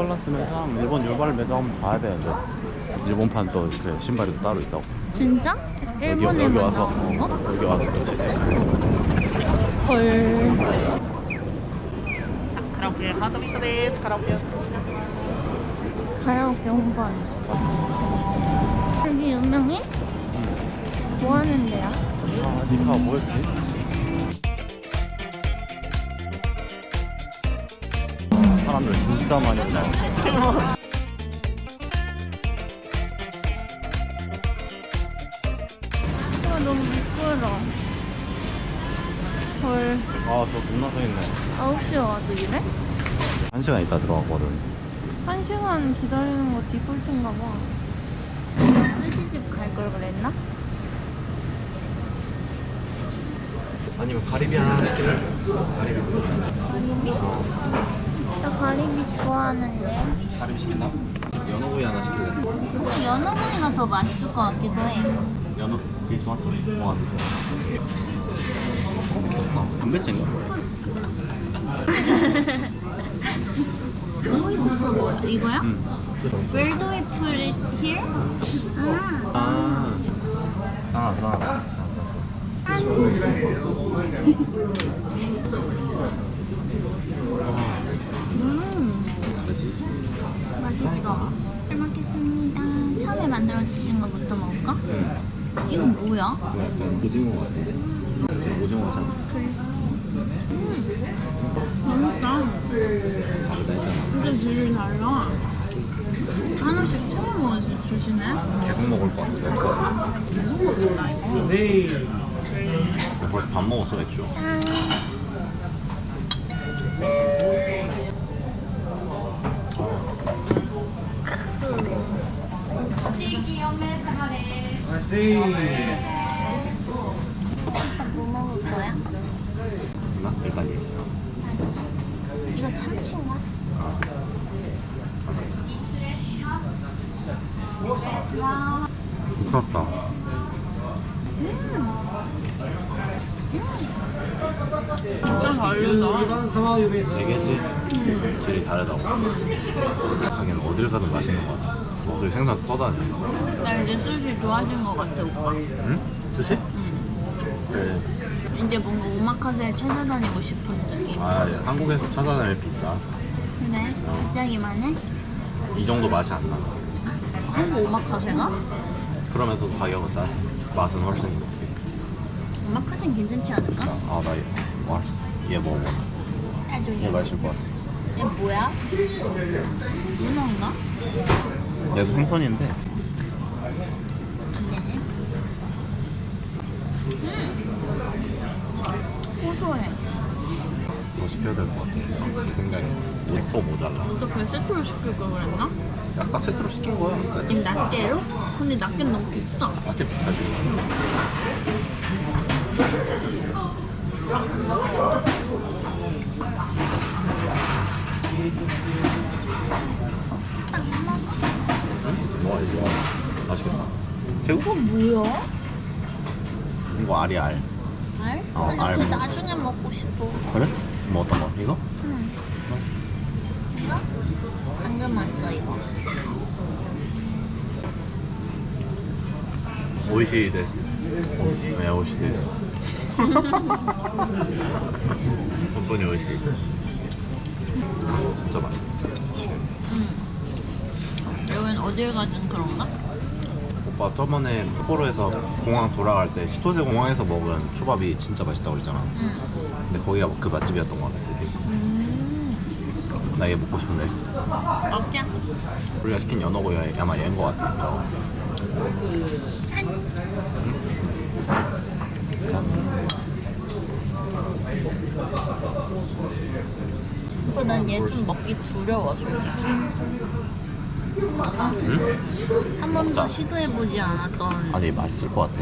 컬러스 매장 일본 유발 매장 한번 가야 되는데 일본판 또 이렇게 신발이 또 따로 있다고 진짜? 여기, 일본에 여기 만 와서 나온 거? 어, 여기 와서 그렇지 헐. カラオケハートビートですカラオケ 가라오케 홍보하는 거. 여기 유명해? 뭐 하는 데야? 아 니카 뭐였지? 사람들 진짜 많이 온다 아, 너무 미끄러. 헐. 아 저 겁나 서 있네 9시에 와도 이래? 한 시간 있다 들어가거든 한 시간 기다리는 거 디폴트인가 봐. 스시집 갈 걸 그랬나? 아니면 가리비안 하나 시킬래? 가리비 가리비? 나 가리비 좋아하는데. 가리비 시켰나? 연어구이 하나 시킬래? 근데 연어구이가 더 맛있을 것 같기도 해. 연어? This one? 와 담배째인가? 소이 소스 뭐야? 이거야? 응 Where do we put it here? 아. 아, 아, 아. 음, 맛있어. 잘 먹겠습니다. 처음에 만들어 주신 거부터 먹을까? 응. 이건 뭐야? 약간 오징어 같은데? 지금 오징어잖아. 맛있다. 다르다 했잖아. 진짜 질이 달라. 하나씩 채워 먹어 주시네. 계속 먹을 것 같아. 네. 벌써 밥 먹었어, 맥주. 뭐 먹을 거야? 나 일단 얘. 이거 참치인가? 와. 부럽다. 음. 진짜 다르다. 얘기했지? 질이 다르다고. 하긴 어딜 가든 맛있는 것 같아. 뭐, 어디 생선 떠다니. 나 이제 수시 좋아진 것 같아, 오빠. 응? 스시? 응. 네. 이제 뭔가 오마카세를 찾아다니고 싶은 느낌. 아, 예. 한국에서 찾아다니면 비싸. 근데 갑자기만 해? 이 정도 맛이 안 나. 한국 오마카세가? 그러면서도 가격은 싸지. 맛은 훨씬 높아. 오마카세는 괜찮지 않을까? 아, 나 얘, 와, 얘 먹어. 아주 얘 맛있을 것 같아. 얘 뭐야? 문어인가? 얘도 생선인데. 고소해. 더 시켜야 될 것 같아. 굉장히 5% 모자라. 어떻게 세트로 시킬 걸 그랬나? 약간 세트로 시킨 거야. 이 낱개로? 근데 낱개는 너무 비싸. 꽤 비싸지. 새우? 이거 뭐야? 이거 알이 알. 알? 어, 알그 먹어. 나중에 먹고 싶어. 그래? 뭐 어떤 거? 이거? 응. 이거? 방금 왔어 이거. 오이시 데스. 네, 오이시 데스. 본当に 오이시. 진짜 맛있어. 응. 여긴 어딜 가든 그런가? 오빠 저번에 삿포로에서 공항 돌아갈 때 시토세 공항에서 먹은 초밥이 진짜 맛있다고 그랬잖아. 응. 근데 거기가 그 맛집이었던 것 같아. 음. 나얘 먹고 싶은데. 먹자. 우리가 시킨 연어고 아마 얘인 것 같아. 오빠 난얘 좀 먹기 두려워 솔직히. 응? 한 번도. 시도해보지 않았던 아니 맛있을 것 같아.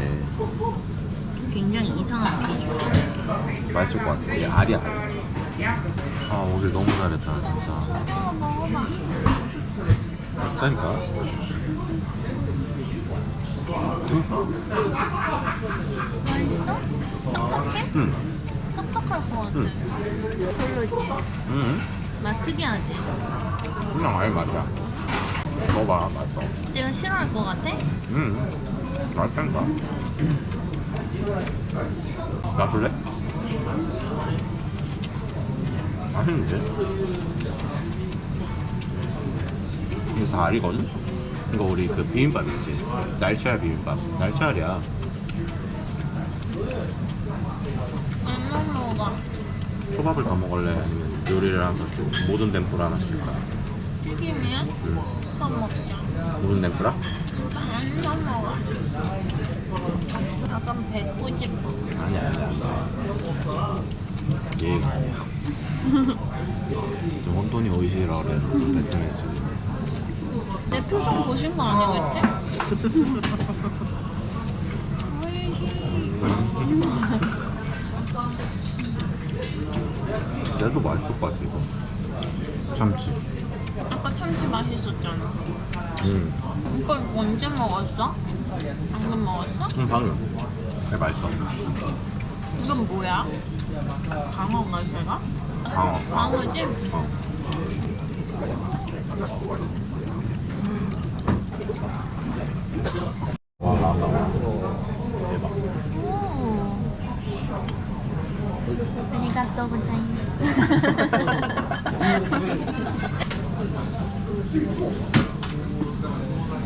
굉장히 이상한 비주얼. 맛있을 것 같아. 얘 알이 알. 아 오길 너무 잘했다 진짜. 이거 먹어봐. 그러니까. 맛있어? 딱딱해? 응. 딱딱할 것 같아. 응. 별로지? 응. 맛 특이하지? 그냥 아예 맛이야. 먹어봐, 맛있어. 내가 싫어할 것 같아? 응. 맛있다니까. 놔줄래? 맛있는데? 이거 다 알이거든? 이거 우리 그 비빔밥 있지? 날치알 비빔밥. 날치알이야. 안 먹어. 초밥을 더 먹을래? 아니면 요리를 하나 더 시킬까? 모든 덴푸라 하나 시킬까? 튀김이야? 응. 또 먹자. 모든 덴푸라? 안 먹어. 약간 뱉고 싶어. 아니야, 아니야, 아니야. 얘가 아니야. 좀 혼돈이 오이시라 좀 뱉으면 지금. 내 표정 보신 거 아니겠지? 얘도 맛있을 것 같아, 이거. 참치. 참치 맛있었잖아. 응. 오빠 이거 언제 먹었어? 방금 먹었어? 응, 방금. 네, 맛있어. 이건 뭐야? 강어인가 제가? 방어. 강어지? 어. 와, 나온다. 대박. 오. 아리가또 고자이마스.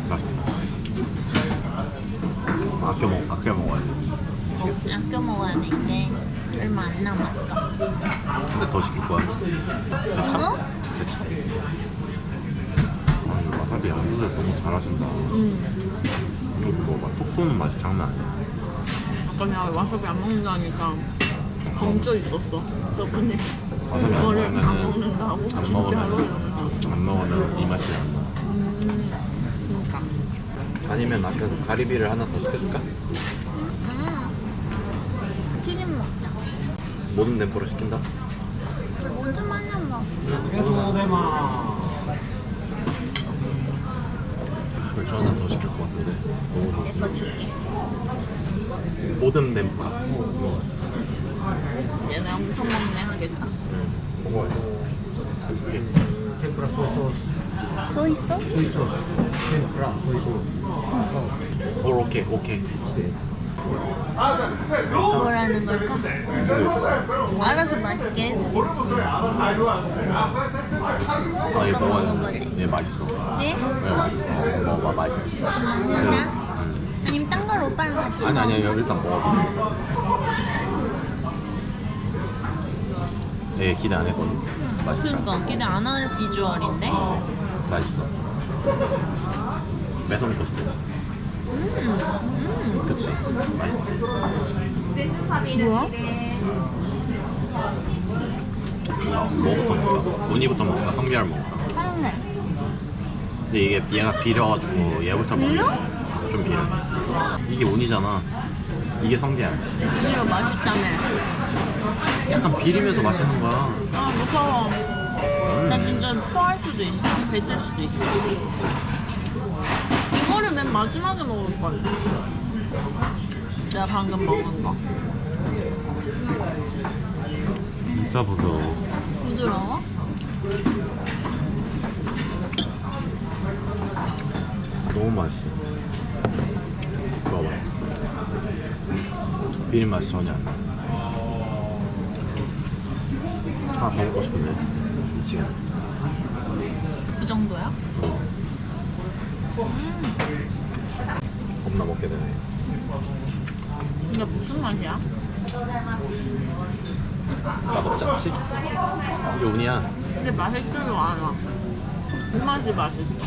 맛있다. 아껴 먹, 아껴 먹어야지. 미치겠어. 아껴 먹어야 돼 이제 얼마 안 남았어. 근데 더 시킬 거야. 이거? 대차. 아, 이거 와사비 양수를 너무 잘하신다. 응. 이것도 먹어봐. 톡 쏘는 맛이 장난 아니야. 아까 내가 와사비 안 먹는다니까 검져 있었어. 저번에 와사비 안 이거를 안 먹으면은 먹는다고 안 진짜로 먹으면 이러면서. 안 먹으면 이 맛이 안 나. 음. 그러니까. 아니면 아까 그 가리비를 하나 더 시켜줄까? 음. 튀김 먹자. 모든 덴포를 시킨다. 뭐좀 하냐 뭐. 맥주 하나 더 시킬 것 같은데. 너무 내거. 줄게. 모든 덴포. 얘네 엄청 먹네 하겠다. 먹어야지. 맛있게. 天ぷらソイソース 소이 소스? ソイソース天ぷらソイソース 오, 오케이, 오케이. 뭐라는 걸까? 알아서 맛있게 해주겠지. 아, 얘 어떤 먹어야지. 먹어볼래? 얘 맛있어. 네? 네, 맛있어. 먹어봐, 맛있어. 먹는다? 음. 아니면 딴 걸 오빠랑 같이 아니, 먹어? 아니야. 일단 먹어봐. 얘 기대 안 했거든. 응, 맛있다. 그러니까 기대 안 할 비주얼인데? 어, 맛있어. 뺏어 먹고 싶어. 음, 음. 그치? 맛있지? 뭐야? 뭐부터 먹을까? 우니부터 먹을까? 성비알 먹을까? 한살 근데 이게 얘가 비려가지고 얘부터 먹으면 좀 비려. 이게 운이잖아. 이게 성게알. 이거 맛있다며. 약간 비리면서 맛있는 거야. 아, 무서워. 음. 나 진짜 토할 수도 있어. 뱉을 수도 있어. 이거를 맨 마지막에 먹을 걸. 내가 방금 먹은 거. 진짜 부드러워. 부드러워? 너무 맛있어. 먹어봐. 비린 맛이 전혀 안 나. 더 먹고 싶은데. 미치겠네. 이 정도야? 음, 겁나 먹게 되네. 이게 무슨 맛이야? 맛없지 않지? 이게 운이야. 근데 맛있지도 않아. 그 맛이 맛있어.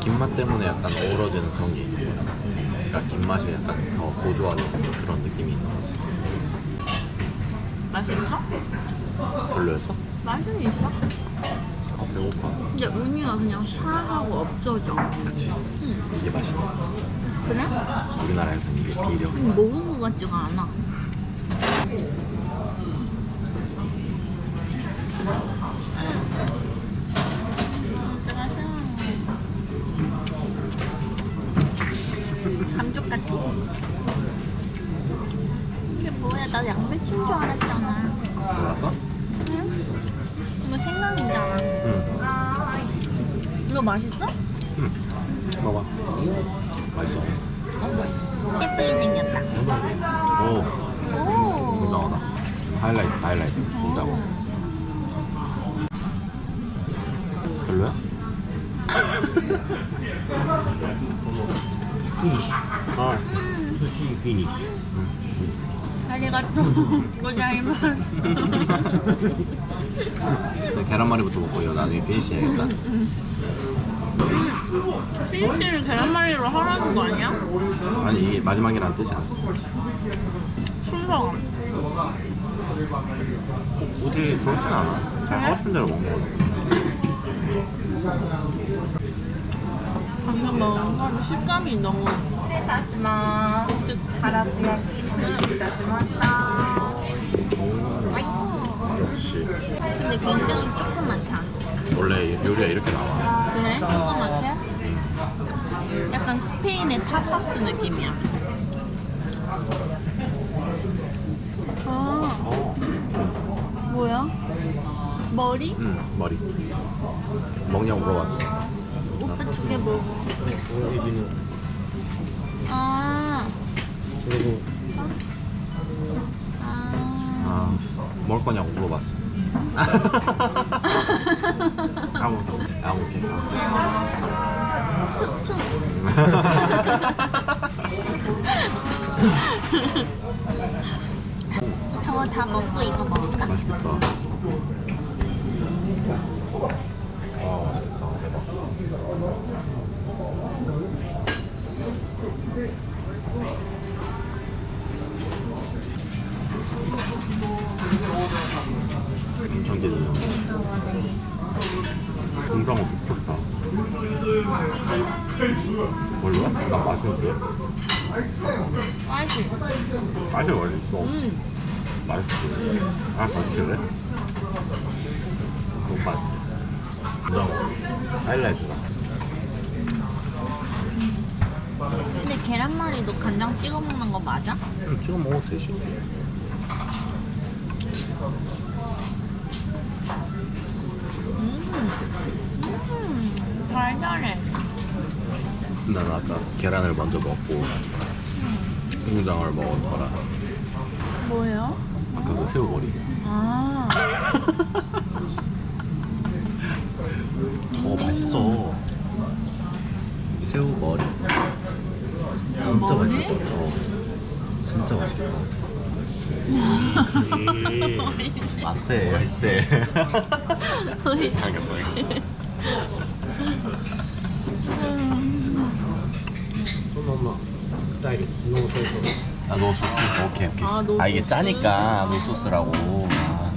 김맛 때문에 약간 어우러지는 그런 게 있는 거야. 그러니까 김맛이 약간 더 고조하는 그런 느낌이 있는 거지. 맛 있어? 별로였어? 맛은 있어. 아, 배고파. 근데 우니가 그냥 살하고 없어져. 그치. 응. 이게 맛있다. 그래? 우리나라에서는 이게 비려. 음, 먹은 것 같지가 않아. 내가 생각해. 감쪽같지? 뭐야? 나 양배추인 줄 알았잖아. 몰랐어? 응? 이거 생강이잖아. 응. 이거 맛있어? 응. 먹어봐. 맛있어. 예쁘게 생겼다. 오. 오. 나오다. 하이라이트, 하이라이트. 보자고. 별로야? 피니쉬. 아. 수시 피니쉬. 아리가또 고자이마스. 계란말이부터 먹고 이거 나중에 피니시 해야겠다. 피니쉬를 계란말이로 하라는 거 아니야? 아니 이게 마지막이라는 뜻이 아니야. 순서가. 어떻게 그렇진 않아. 그냥 하고 싶은 대로 먹는 거지. 방금 먹은 건 식감이 너무 失礼いたします。カラス焼きお持ちいたしました。 오. 역시. 근데 굉장히 조그맣다. 원래 요리가 이렇게 나와. 그래? 조그맣게? 약간 스페인의 타파스 느낌이야. 아, 어. 뭐야? 머리? 응, 머리. 먹냐고 물어봤어. 오빠 두 개 먹어. 여기는 아, 그리고 아. 아, 먹을 거냐고 물어봤어. 아무, 아무 개. 툭툭. 저거 다 먹고 이거 먹을까? 맛있겠다. 아, 맛있겠다. 대박. 엄청 기대된다. 공장어 미쳤다. 뭘로? 나 맛있는데? 맛있어. 맛이 어딨어? 음. 맛있지? 너무 맛있지? 공장어 하이라이트다. 근데 계란말이도 간장 찍어 먹는 거 맞아? 응, 찍어 먹어도 되지. 음. 음. 달달해. 난 아까 계란을 먼저 먹고 공장을 먹었더라. 뭐예요? 아까 그 새우머리. 아. 오 맛있어. 새우 머리. 진짜 맛있겠다. 어. 진짜 맛있겠다. 맛대 맛대. 당겼다. 엄마, 엄마, 다이리, 너무 좋아서. 아 노소스. 오케이 오케이. 아, 노소스? 이게 짜니까 노소스라고. 아.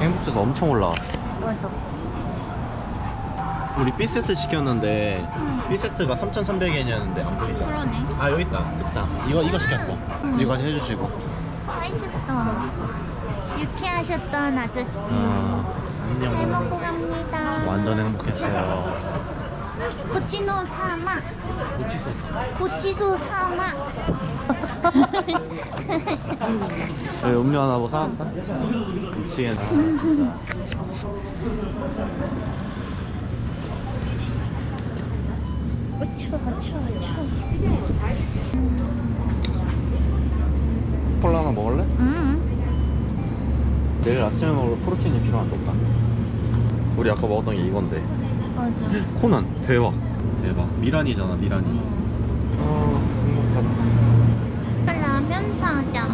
행복주도 엄청 올라왔어. 맞아. 우리 B 세트 시켰는데 응. B 세트가 3,300엔이었는데 안 보이잖아. 그러네. 아 여기 있다. 특상. 이거 이거 시켰어. 응. 이거 같이 해주시고. 맛있었어. 유쾌하셨던 아저씨. 어, 잘 안녕. 먹고 갑니다. 완전 행복했어요. 고치노 사마. 고치 소스. 고치소 사마. 여기 음료 하나 뭐 사왔다. 미치겠네. 콜라 하나 먹을래? 응. 내일 아침에 먹을 프로틴이 필요한 똑같 우리 아까 먹었던 게 이건데. 맞아. 코난 대박. 대박. 미란이잖아 미란이. 응. 아 행복하다. 라면 사자.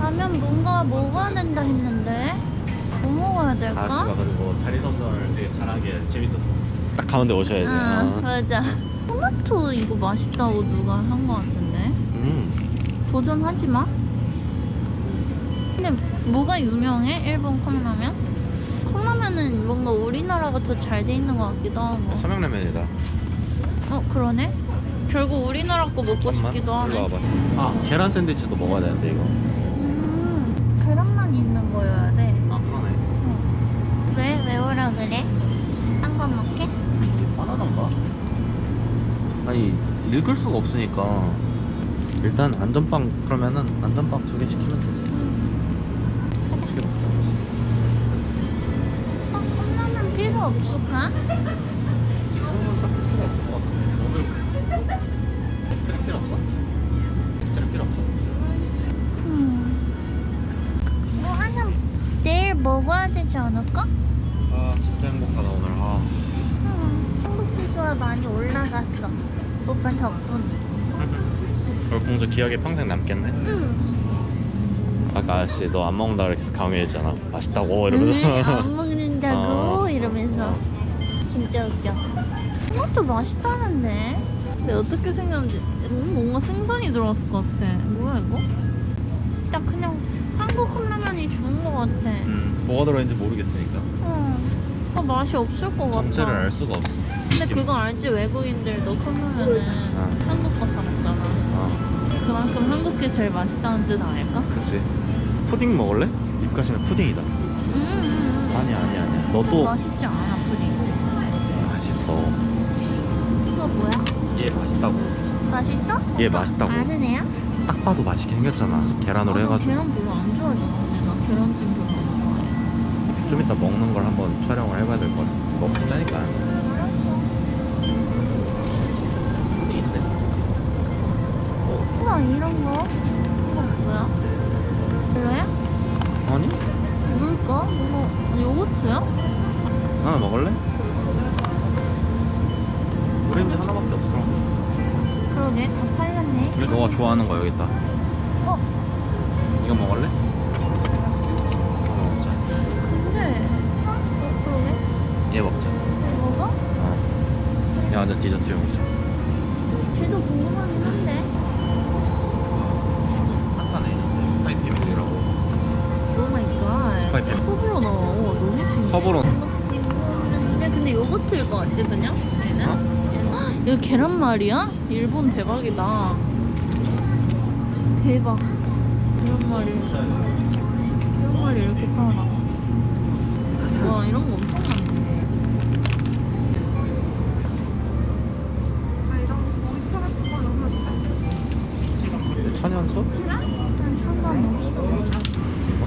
라면 뭔가 먹어야 된다 했는데 뭐 먹어야 될까? 아저씨가 그리고 자리 선전을 되게 잘하게 재밌었어. 딱 가운데 오셔야지. 응 아. 맞아. 토마토 이거 맛있다고 누가 한 거 같은데 음. 도전하지 마. 근데 뭐가 유명해? 일본 컵라면? 컵라면은 뭔가 우리나라가 더 잘 돼 있는 것 같기도 하고. 삼양라면이다. 어 그러네. 결국 우리나라 거 먹고 싶기도 하네. 와봐. 아 계란 샌드위치도 먹어야 되는데 이거. 음 계란만 있는 거여야 돼. 아 그러네. 왜? 왜 오라 그래? 딴 거 먹게? 바나나 건가? 아니 읽을 수가 없으니까 일단 안전빵 그러면은 안전빵 두 개 시키면 되지 없을까? 음. 뭐 하나 내일 먹어야 되지 않을까? 아 진짜 행복하다 오늘 아 응. 한국 지수가 많이 올라갔어. 오빠 덕분에. 별풍주 기억에 평생 남겠네 응. 아까 아저씨 너 안 먹는다 그래서 강요했잖아 맛있다고 이러면서 응, 안 먹는다고 어. 이러면서 진짜 웃겨. 토마토 맛있다는데. 근데 어떻게 생겼는지 음, 뭔가 생선이 들어갔을 것 같아. 뭐야 이거? 딱 그냥 한국 컵라면이 좋은 것 같아. 음, 뭐가 들어있는지 모르겠으니까 응. 아, 맛이 없을 것 같아. 정체를 알 수가 없어 근데 그거 알지? 외국인들 너 컵라면은 어. 한국 거사 먹잖아. 아 그만큼 한국 게 제일 맛있다는 뜻 아닐까? 그치. 푸딩 먹을래? 입가심에 푸딩이다. 음, 아니야 아니야 좀 너도 맛있지 않아 푸딩? 맛있어. 이거 뭐야? 얘 맛있다고. 맛있어? 얘 맛있다고. 아는 애야? 딱 봐도 맛있게 생겼잖아. 계란으로 아, 나 해가지고. 계란 별로 안 좋아하잖아 근데. 나 계란찜 별로 안 좋아해. 좀 이따 먹는 걸 한번 촬영을 해봐야 될 것 같아. 너무 비싸니까 우와 이런 거 이거 뭐야? 별로야? 아니? 뭘까? 이거 요거트야? 하나 먹을래? 오렌지 하나밖에 없어 그러게 다 팔렸네 너가 좋아하는 거 여기 있다 어? 이거 먹을래? 이거 계란말이야? 일본 대박이다. 대박. 계란말이. 계란말이 이렇게 팔아 와 이런 거 엄청 많네. 이거?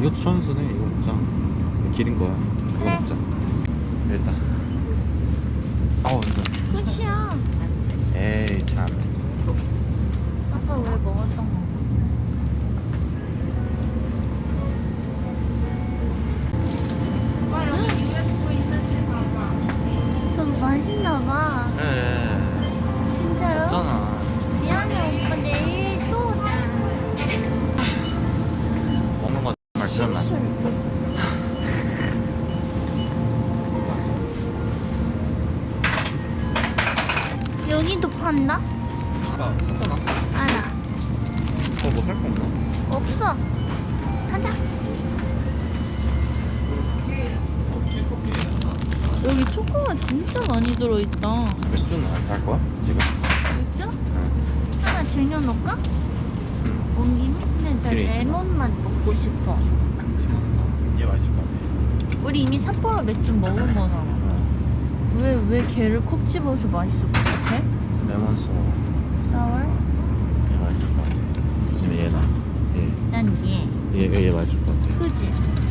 이것도 천연수네 이거 먹자 기린 거야. 이거. 먹자 아우 이거 판다? 아까 샀잖아 알아 어뭐 살거 없나? 없어 가자 여기 초코가 진짜 많이 들어있다 맥주는 안살 거야? 지금? 맥주? 응 하나 쟁여놓을까? 응. 온 김에? 근데 나. 레몬만 먹고 싶어 얘 맛있을 것 같아 우리 이미 삿포로 맥주 먹은 거잖아 왜, 왜 걔를 콕 집어서 맛있을 것 같아? 레몬 소 사월? 얘 맛있을 것 같아 지금 얘나 난 얘. 얘 얘얘 맛있을 것 같아 그지? 얘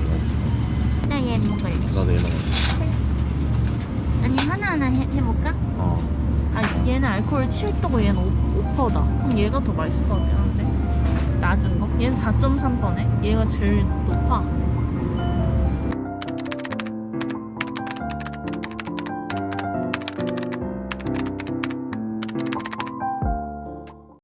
맛있을 것나얘 먹을래. 같아 나도 얘 먹을래 아니, 하나하나 해, 해볼까? 어 아, 얘는 알코올 7도고 얘는 5, 5%다. 그럼 얘가 더 맛있을 것 같긴 한데. 낮은 거? 얘는 4.3%네? 얘가 제일 높아.